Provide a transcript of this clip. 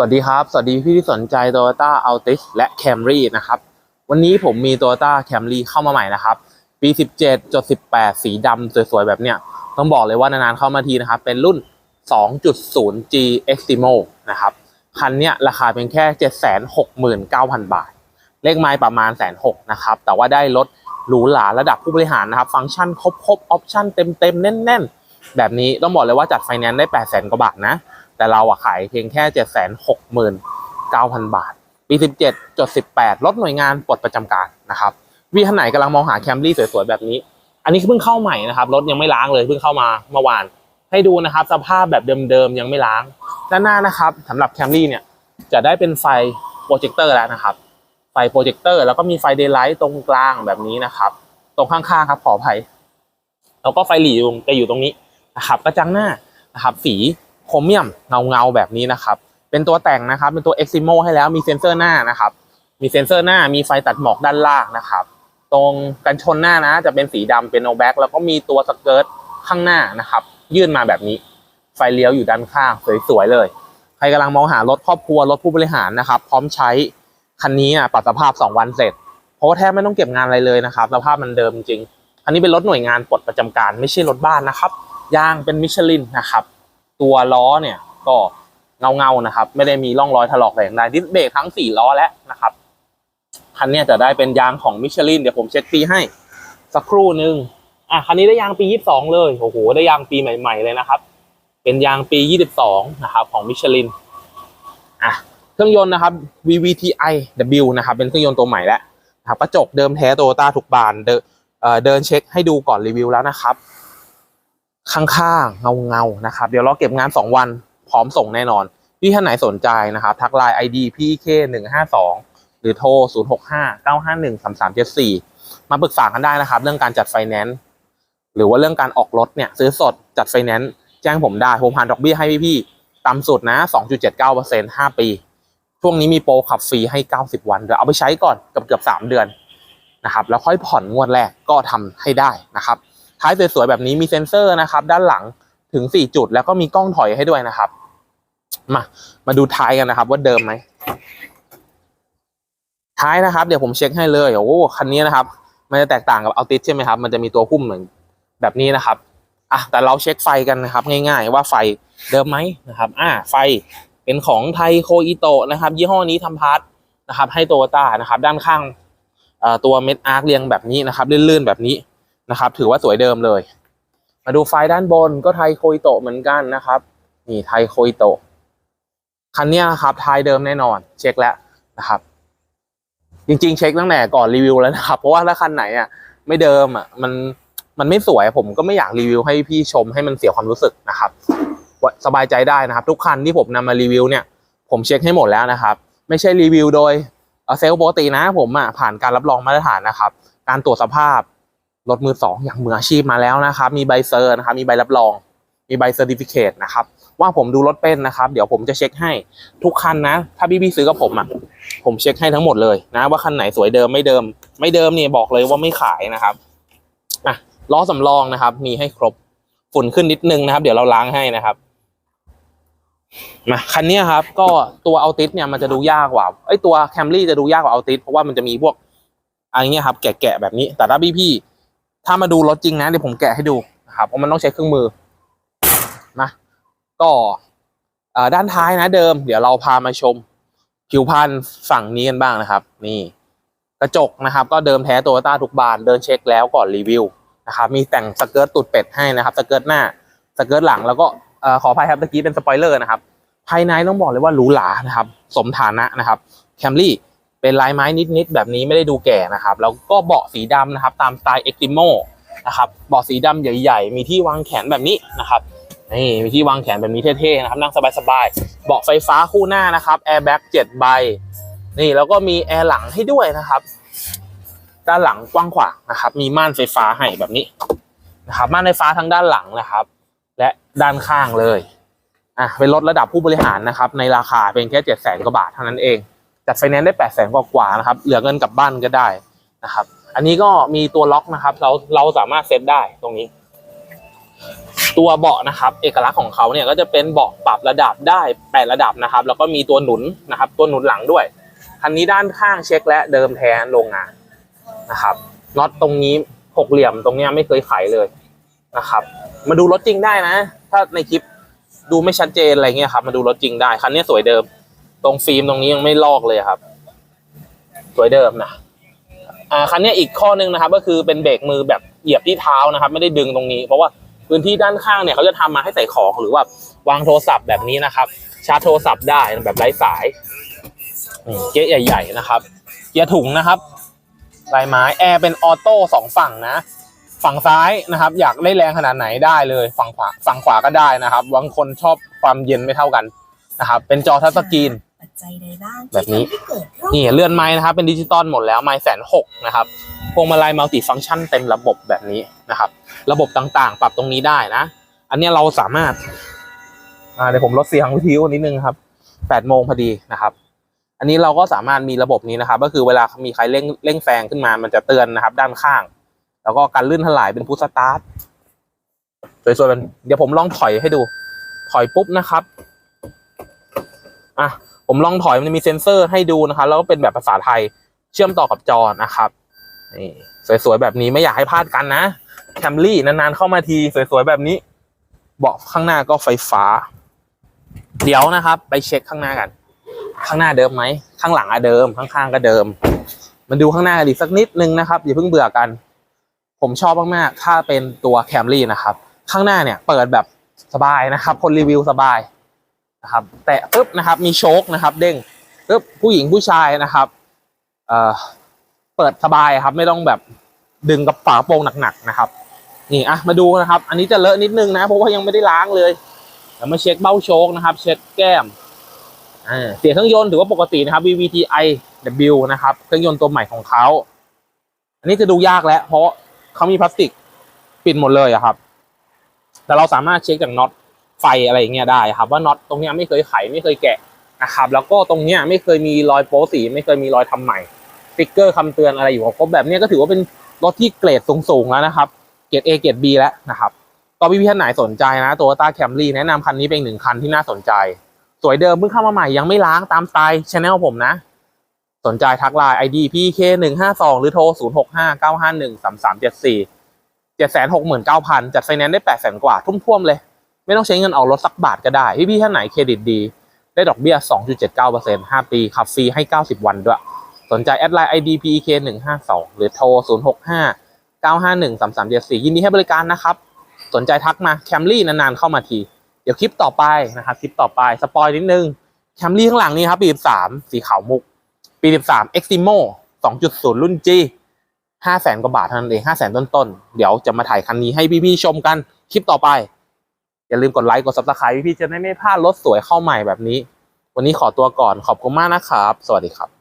วัสดีครับ สวัสดีพี่ที่สนใจ Toyota Altis และ Camry นะครับ วันนี้ผมมี Toyota Camry เข้ามาใหม่นะครับ ปี 17จด18 สีดำสวยๆ แบบเนี้ย ต้องบอกเลยว่านานๆเข้ามาทีนะครับ เป็นรุ่น 2.0G Extremo นะครับ คันเนี้ยราคาเป็นแค่ 769,000 บาท เลขไม้ประมาณแสนหกนะครับ แต่ว่าได้รถหรูหราระดับผู้บริหารนะครับ ฟังก์ชันครบๆ ออปชั่นเต็มๆ แน่นๆ แบบนี้ต้องบอกเลยว่าจัดไฟแนนซ์ได้ 800,000 กว่าบาทนะ แต่เราอะขายเพียงแค่769,000บาท ปี17จด18รถหน่วยงานปลดประจำการนะครับวีท่านไหนกำลังมองหาแคมรี่สวยๆแบบนี้ อันนี้เพิ่งเข้าใหม่นะครับรถยังไม่ล้างเลยเพิ่งเข้ามาเมื่อวาน ให้ดูนะครับ สภาพแบบเดิมๆยังไม่ล้าง ด้านหน้านะครับสำหรับแคมรี่เนี่ยจะได้เป็นไฟโปรเจคเตอร์แล้วนะครับ ไฟโปรเจคเตอร์แล้วก็มีไฟเดย์ไลท์ตรงกลางแบบนี้นะครับ ตรงข้างๆครับขออภัยแล้วก็ไฟหลีจะอยู่ตรงนี้นะครับกระจังหน้านะครับ สี โครเมียมเงาเงาแบบนี้นะครับ เป็นตัวแต่งนะครับ เป็นตัว Eximo ให้แล้วมีเซ็นเซอร์หน้านะครับ มีเซ็นเซอร์หน้ามีไฟตัดหมอกด้านล่างนะครับ ตรงกันชนหน้านะ จะเป็นสีดำเป็นโนแบ็กแล้วก็มีตัวสเกิร์ตข้างหน้านะครับ ยื่นมาแบบนี้ ไฟเลี้ยวอยู่ด้านข้างสวยๆเลย ใครกำลังมองหารถครอบครัวรถผู้บริหารนะครับ พร้อมใช้คันนี้อะปรับสภาพ 2 วันเสร็จ เพราะว่าแทบไม่ต้องเก็บงานอะไรเลยนะครับสภาพมันเดิมจริง อันนี้เป็นรถหน่วยงานปลดประจำการไม่ใช่รถบ้านนะครับยางเป็นมิชลินนะครับ ตัวล้อเนี่ยก็เงาเงาๆนะครับ ไม่ได้มีร่องรอยถลอกแต่อย่างใดดิสเบรกทั้ง4ล้อแล้วนะครับคันนี้จะได้เป็นยางของมิชลินเดี๋ยวผมเช็คปีให้สักครู่หนึ่งอะคันนี้ได้ยางปี 22 เลยโอ้โหได้ยางปีใหม่ ๆ เลยนะครับ เป็นยางปี 22 นะครับ ของมิชลินอะเครื่องยนต์นะครับ VVTi W นะครับ เป็นเครื่องยนต์ตัวใหม่แล้วนะครับกระจกเดิมแท้โตโยต้าทุกบานเดเอ่อเดินเช็คให้ดูก่อนรีวิวแล้วนะครับ ข้างๆ เงาๆ นะครับ เดี๋ยวเราเก็บงาน 2 วันพร้อมส่งแน่นอน พี่ท่านไหนสนใจนะครับ ทักไลน์ ID PK 1 5 2 หรือโทร 0 6 5 9 5 1 3 3 7 4 มาปรึกษากันได้นะครับ เรื่องการจัดไฟแนนซ์หรือว่าเรื่องการออกรถเนี่ยซื้อสดจัดไฟแนนซ์แจ้งผมได้ผมผ่านดอกเบี้ยให้พี่ๆต่ำสุดนะ 2.79% 5 ปี ช่วงนี้มีโปรขับฟรีให้ 90 วันเดี๋ยวเอาไปใช้ก่อนเกือบเกือบ3เดือนนะครับแล้วค่อยผ่อนงวดแรกก็ทำให้ได้นะครับ ท้ายสวยๆแบบนี้มีเซ็นเซอร์นะครับ ด้านหลังถึง 4 จุด แล้วก็มีกล้องถอยให้ด้วยนะครับ มา มาดูท้ายกันนะครับ ว่าเดิมไหมท้ายนะครับ เดี๋ยวผมเช็คให้เลยโอ้โหคันนี้นะครับ มันจะแตกต่างกับอัลติสใช่ไหมครับ มันจะมีตัวหุ้มเหมือนแบบนี้นะครับอะแต่เราเช็คไฟกันนะครับ ง่ายๆ ว่าไฟเดิมไหมนะครับ อ่าไฟเป็นของไทยโคอิโตะนะครับ ยี่ห้อนี้ทำพาร์ทนะครับ ให้โตโยต้านะครับ ด้านข้างตัวเม็ดอาร์คเรียงแบบนี้นะครับลื่นๆแบบนี้ นะครับ ถือว่าสวยเดิมเลย มาดูไฟด้านบนก็ไทยโคอิโตเหมือนกันนะครับนี่ไทยโคอิโตคันนี้ครับไทยเดิมแน่นอน เช็คแล้วนะครับ จริง ๆ เช็คตั้งแต่ก่อนรีวิวแล้วนะครับ เพราะว่าถ้าคันไหนอะ ไม่เดิมอะมันมันไม่สวยผมก็ไม่อยากรีวิวให้พี่ชมให้มันเสียความรู้สึกนะครับสบายใจได้นะครับ ทุกคันที่ผมนำมารีวิวเนี่ย ผมเช็คให้หมดแล้วนะครับ ไม่ใช่รีวิวโดยเอ่อเซลล์ปกตินะผมอะผ่านการรับรองมาตรฐานนะครับ การตรวจสภาพ รถมือสองอย่างมืออาชีพมาแล้วนะครับ มีใบเซอร์นะครับ มีใบรับรอง มีใบเซอร์ติฟิเคตนะครับ ว่าผมดูรถเป็นนะครับ เดี๋ยวผมจะเช็คให้ทุกคันนะ ถ้าพี่พี่ซื้อกับผมอะ ผมเช็คให้ทั้งหมดเลยนะ ว่าคันไหนสวยเดิมไม่เดิม ไม่เดิมเนี่ยบอกเลยว่าไม่ขายนะครับ อะ ล้อสำรองนะครับ มีให้ครบ ฝุ่นขึ้นนิดนึงนะครับ เดี๋ยวเราล้างให้นะครับมาคันนี้ครับ ก็ตัวเอัลติสเนี่ยมันจะดูยากกว่าไอ้ตัวแคมรี่จะดูยากกว่าเอัลติสเพราะว่ามันจะมีพวกอะไรเงี้ยครับ แกะๆแบบนี้ แต่ถ้าพี่พี่ ถ้ามาดูรถจริงนะเดี๋ยวผมแกะให้ดูนะครับเพราะมันต้องใช้เครื่องมือนะก็ด้านท้ายนะเดิม เดี๋ยวเราพามาชมผิวพรรณฝั่งนี้กันบ้างนะครับ นี่กระจกนะครับ ก็เดิมแท้โตโยต้าทุกบานเดินเช็คแล้วก่อนรีวิวนะครับมีแต่งสเกิร์ตตูดเป็ดให้นะครับสเกิร์ตหน้าสเกิร์ตหลังแล้วก็ขออภัยครับตะกี้เป็นสปอยเลอร์นะครับ ภายในต้องบอกเลยว่าหรูหรานะครับ สมฐานะนะครับแคมรี่ เป็นลายไม้นิดๆแบบนี้ไม่ได้ดูแก่นะครับ แล้วก็เบาะสีดำนะครับ ตามสไตล์เอ็กติโมนะครับเบาะสีดำใหญ่ ๆ มีที่วางแขนแบบนี้นะครับนี่มีที่วางแขนแบบนี้เท่ๆนะครับนั่งสบายๆเบาะไฟฟ้าคู่หน้านะครับแอร์แบ็กเจ็ดใบนี่แล้วก็มีแอร์หลังให้ด้วยนะครับด้านหลังกว้างขวางนะครับ มีม่านไฟฟ้าให้แบบนี้นะครับ ม่านไฟฟ้าทั้งด้านหลังนะครับ และด้านข้างเลยอะเป็นรถระดับผู้บริหารนะครับ ในราคาเป็นแค่เจ็ดแสนกว่าบาทเท่านั้นเอง จัดไฟแนนซ์ได้แปดแสนกว่าๆนะครับ เหลือเงินกลับบ้านก็ได้นะครับ อันนี้ก็มีตัวล็อกนะครับ เราเราสามารถเซตได้ตรงนี้ ตัวเบาะนะครับ เอกลักษณ์ของเขาเนี่ยก็จะเป็นเบาะปรับระดับได้แปดระดับนะครับ แล้วก็มีตัวหนุนนะครับ ตัวหนุนหลังด้วยคันนี้ด้านข้างเช็คและเดิมแท้โรงงานนะครับน็อตตรงนี้หกเหลี่ยมตรงเนี้ยไม่เคยไขเลยนะครับ มาดูรถจริงได้นะ ถ้าในคลิปดูไม่ชัดเจนอะไรเงี้ยครับ มาดูรถจริงได้คันนี้สวยเดิม ตรงฟิล์มตรงนี้ยังไม่ลอกเลยครับ สวยเดิมนะอ่าคันนี้อีกข้อหนึงนะครับ ก็คือเป็นเบรกมือแบบเหยียบที่เท้านะครับ ไม่ได้ดึงตรงนี้ เพราะว่าพื้นที่ด้านข้างเนี่ยเขาจะทำมาให้ใส่ของหรือว่าวางโทรศัพท์แบบนี้นะครับ ชาร์จโทรศัพท์ได้แบบไร้สายเกียร์ใหญ่ๆนะครับเกียร์ถุงนะครับลายไม้แอร์เป็นออโต้สองฝั่งนะ ฝั่งซ้ายนะครับ อยากได้แรงขนาดไหนได้เลย ฝั่งขวาฝั่งขวาก็ได้นะครับบางคนชอบความเย็นไม่เท่ากันนะครับ เป็นจอทัชสกรีน จจัยใดบ้างที่แบบนี้ทำให้เกิดโรคนี่เลื่อนไม้นะครับ เป็นดิจิตอลหมดแล้วไม้แสนหกนะครับพวงมาลัยมัลติฟังก์ชันเต็มระบบแบบนี้นะครับ ระบบต่างๆ ปรับตรงนี้ได้นะ อันเนี้ยเราสามารถอ่าเดี๋ยวผมลดเสียงวิทยุนิดนึงครับแปดโมงพอดีนะครับ อันนี้เราก็สามารถมีระบบนี้นะครับ ก็คือเวลามีใครเร่งเร่งแซงขึ้นมามันจะเตือนนะครับ ด้านข้าง แล้วก็การลื่นถลายเป็นพุทสตาร์ทสวยๆเป็นเดี๋ยวผมลองถอยให้ดู ถอยปุ๊บนะครับ อะ ผมลองถอยมันจะมีเซ็นเซอร์ให้ดูนะครับแล้วก็เป็นแบบภาษาไทยเชื่อมต่อกับจอนะครับนี่สวยๆแบบนี้ไม่อยากให้พลาดกันนะแคมรี่นานๆเข้ามาทีสวยๆแบบนี้ เบาะข้างหน้าก็ไฟฟ้า เดี๋ยวนะครับ ไปเช็คข้างหน้ากัน ข้างหน้าเดิมไหมข้างหลังอะเดิมข้างๆก็เดิมมาดูข้างหน้ากันอีกสักนิดนึงนะครับอย่าเพิ่งเบื่อกัน ผมชอบมากๆถ้าเป็นตัวแคมรี่นะครับ ข้างหน้าเนี่ยเปิดแบบสบายนะครับ คนรีวิวสบาย นะครับ แตะปุ๊บนะครับ มีโชคนะครับ เด้งปุ๊บผู้หญิงผู้ชายนะครับ เอ่อเปิดสบายครับ ไม่ต้องแบบดึงกับฝาโปรงหนักๆนะครับ นี่อะมาดูนะครับ อันนี้จะเลอะนิดนึงนะเพราะว่ายังไม่ได้ล้างเลยเดี๋ยวมาเช็คเบ้าโชคนะครับ เช็คแก้มเสียเครื่องยนต์ถือว่าปกตินะครับ VVTi W นะครับ เครื่องยนต์ตัวใหม่ของเขา อันนี้จะดูยากแล้ว เพราะเขามีพลาสติกปิดหมดเลยอะครับ แต่เราสามารถเช็คจากน็อต ไฟอะไรอย่างเงี้ยได้ครับว่าน็อตตรงเนี้ยไม่เคยไขไม่เคยแกะนะครับแล้วก็ตรงเนี้ยไม่เคยมีรอยโป๊สี ไม่เคยมีรอยทำใหม่สติ๊กเกอร์คำเตือนอะไรอยู่ครบแบบเนี้ยก็ถือว่าเป็นรถที่เกรดสูงๆแล้วนะครับเกรด A เกรด B แล้วนะครับก็พี่ๆท่านไหนสนใจนะตัวต้าแคมรี่แนะนำคันนี้เป็นหนึ่งคันที่น่าสนใจ สวยเดิมเพิ่งเข้ามาใหม่ยังไม่ล้างตามสไตล์ช anel ผมนะ สนใจทักไลน์ ID PK หนึ่งห้าสองหรือโทรศูนย์หกห้าเก้าห้าหนึ่งสามสามเจ็ดสี่เจ็ดแสนหกหมื่นเก้าพันจัดไฟแนนซ์ได้แปดแสนกว่าทุ่มๆเลย ไม่ต้องใช้เงินออกรถสักบาทก็ได้พี่ๆท่านไหนเครดิตดี ได้ดอกเบี้ย 2.79% 5 ปีขับฟรีให้ 90 วันด้วย สนใจแอดไลน์ idp ek 152หรือโทร 065 951 3374 ยินดีให้บริการนะครับ สนใจทักมาแคมรี่นานๆเข้ามาที เดี๋ยวคลิปต่อไปนะครับคลิปต่อไปสปอยนิดนึงแคมรี่ข้างหลังนี้ครับปี 13 สีขาวมุก ปี 13 Eximo 2.0 รุ่น G 5แสนกว่าบาทเท่านั้นเอง5แสนต้นๆ เดี๋ยวจะมาถ่ายคันนี้ให้พี่ๆชมกันคลิปต่อไป อย่าลืมกดไลค์กดซับสไคร b e พี่จะได้ไม่พลาดรถสวยเข้าใหม่แบบนี้ วันนี้ขอตัวก่อนขอบคุณมากนะครับ สวัสดีครับ